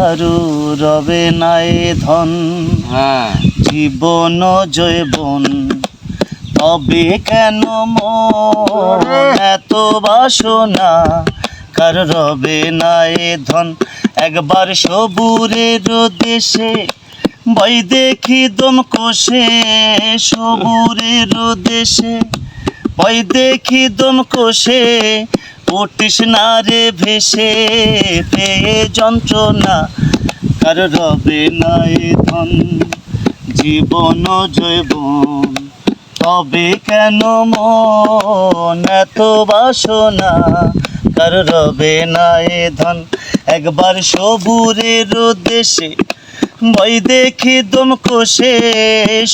কারু রবে নাই ধন। হ্যাঁ। জীবন জৈবন তবে কেন মন? এত বাসনা কার রবে নাই ধন? একবার সবুরের দেশে বই দেখি দম কষে সবুরের দেশে বই দেখি দম কষে উঠিস না রে ভেসে, পেয়ে যন্ত্রণা। কার রবে নাই ধন, জীবন জৈবন তবে কেন মন এত বাসনা? কার রবে না এ ধন, একবার সবুরের দেশে বই দেখি দম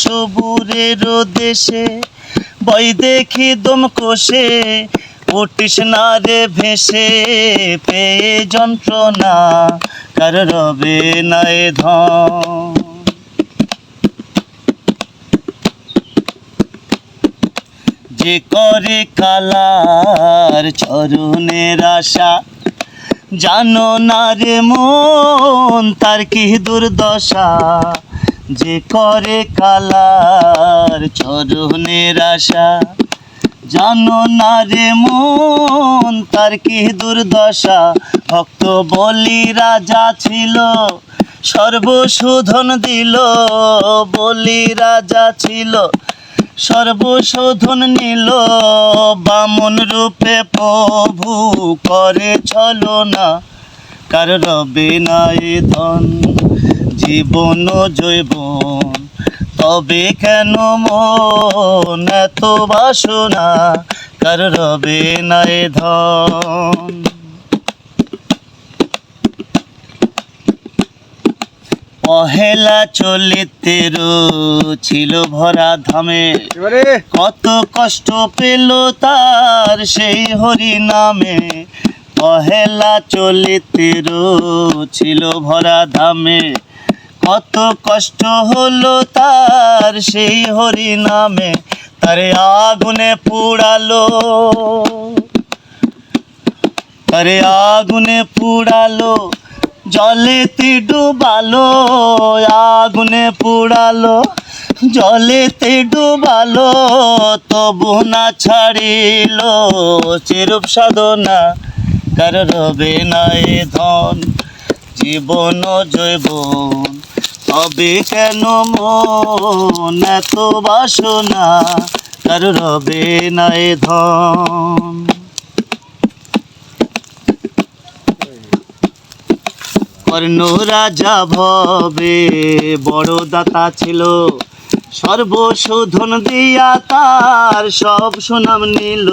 সবুরের দেশে বই দেখি দম উঠিস না রে ভেসে, পেয়ে যন্ত্রণা কার রবে না এ ধন। যে করে কালার চরণের আশা, জানো না রে মন, তার কি দুর্দশা? যে করে কালার চরণের আশা জানো না রে মন, তার কি দুর্দশা? ভক্ত বলি রাজা ছিল, সর্বশোধন দিল। বলি রাজা ছিল, সর্বশোধন নিল। বামন রূপে প্রভু করে চলো না, কার রবে না এ ধন, জীবন জৈবন তবে কেন মন এত বাসনা? কার রবে না এ ধন? পহেলা চলিতের ছিল ভরা ধামে। কত কষ্ট পেল তার সেই হরি নামে পহেলা চলিতের ছিল ভরা ধামে। কত কষ্ট হলো তার সেই হরি নামে তারে আগুনে পুড়ালো। তারে আগুনে পুড়ালো, জলেতে ডুবালো, আগুনে পুড়ালো, জলেতে ডুবালো, তবু না ছাড়িল, চেরূপ সাধনা কার রবে না ধন, জীবন জৈবন তবে কেন মন এত বাসনা? কার রবে না এ ধন? কর্ণ রাজা ভবে বড় দাতা ছিল। সর্বশোধন দিয়া তার সব সুনাম নিল।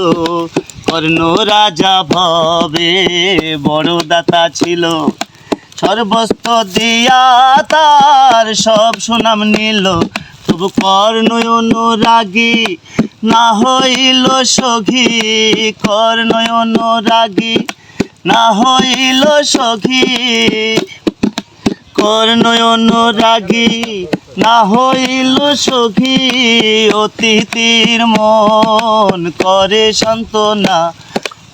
কর্ণ রাজা ভবে বড় দাতা ছিল। সর্বস্ত দিয়া তার সব সুনাম নিল। তবু কর্ণ অনুরাগী না হইল সখী। কর্ণ অনুরাগী না হইল সখী। কর্ণয়ন রাগী না হইল সখী। অতিথির মন করে সান্ত্বনা।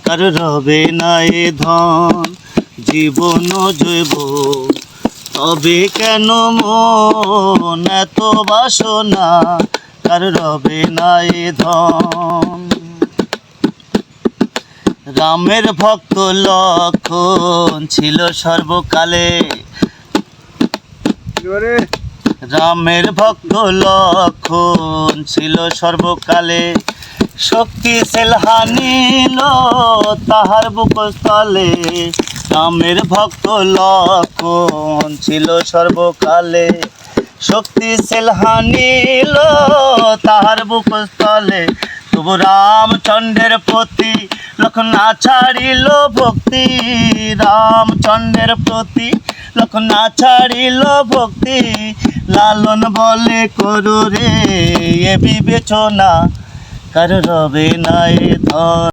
কার রবে না এ ধন জীবন জৈব। তবে কেন মন এত বাসনা? কার রবে না এ ধন? রামের ভক্ত লক্ষণ ছিল সর্বকালে। রামের ভক্ত লক্ষণ ছিল সর্বকালে। শক্তি সেলহানিল তাহার বুকস্থলে রামের ভক্ত লক্ষণ ছিল সর্বকালে। শক্তি সেলহানিল তাহার বুকস্থলে তবু রামচন্দ্রের প্রতি লক্ষণ না ছাড়িল ভক্তি। রামচন্দ্রের প্রতি লক্ষণ না ছাড়িল ভক্তি। লালন বলে করু রে এ বিবেচনা। কার রবে না এ ধর